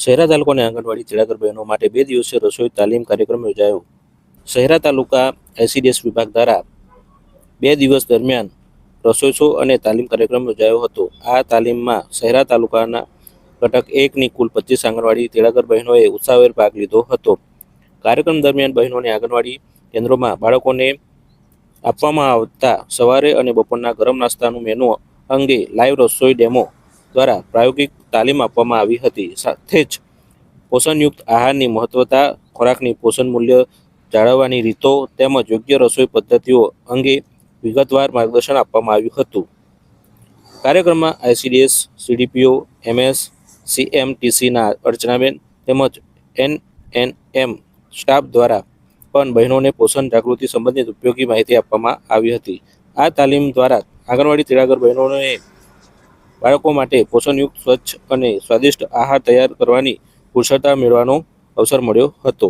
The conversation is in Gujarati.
શહેરા તાલુકાની આંગણવાડી તેડાગર બહેનો માટે બે દિવસીય રસોઈ તાલીમ કાર્યક્રમ યોજાયો. શહેરા તાલુકા એસીડીએસ વિભાગ દ્વારા બે દિવસ દરમિયાન રસોઈ શો અને તાલીમ કાર્યક્રમ યોજાયો હતો. આ તાલીમમાં શહેરા તાલુકાના ઘટક એકની કુલ પચીસ આંગણવાડી તેડાગર બહેનોએ ઉત્સાહભેર ભાગ લીધો હતો. કાર્યક્રમ દરમિયાન બહેનોને આંગણવાડી કેન્દ્રોમાં બાળકોને આપવામાં આવતા સવારે અને બપોરના ગરમ નાસ્તાનું મેનુ અંગે લાઈવ રસોઈ ડેમો દ્વારા પ્રાયોગિક તાલીમ આપવામાં આવી હતી. સાથે જ પોષણયુક્ત આહારની મહત્વતા, ખોરાકની પોષણ મૂલ્ય જાળવવાની રીતો તેમજ યોગ્ય રસોઈ પદ્ધતિઓ અંગે વિગતવાર માર્ગદર્શન આપવામાં આવ્યું હતું. કાર્યક્રમમાં આઈસીડીએસ, સીડીપીઓ, એમએસ, સીએમટીસીના અર્ચનાબેન તેમજ એન એન એમ સ્ટાફ દ્વારા પણ બહેનોને પોષણ જાગૃતિ સંબંધિત ઉપયોગી માહિતી આપવામાં આવી હતી. આ તાલીમ દ્વારા આંગણવાડી તેડાગર બહેનોને બાળકો માટે પોષણયુક્ત સ્વચ્છ અને સ્વાદિષ્ટ આહાર તૈયાર કરવાની કુશળતા મેળવવાનો અવસર મળ્યો હતો.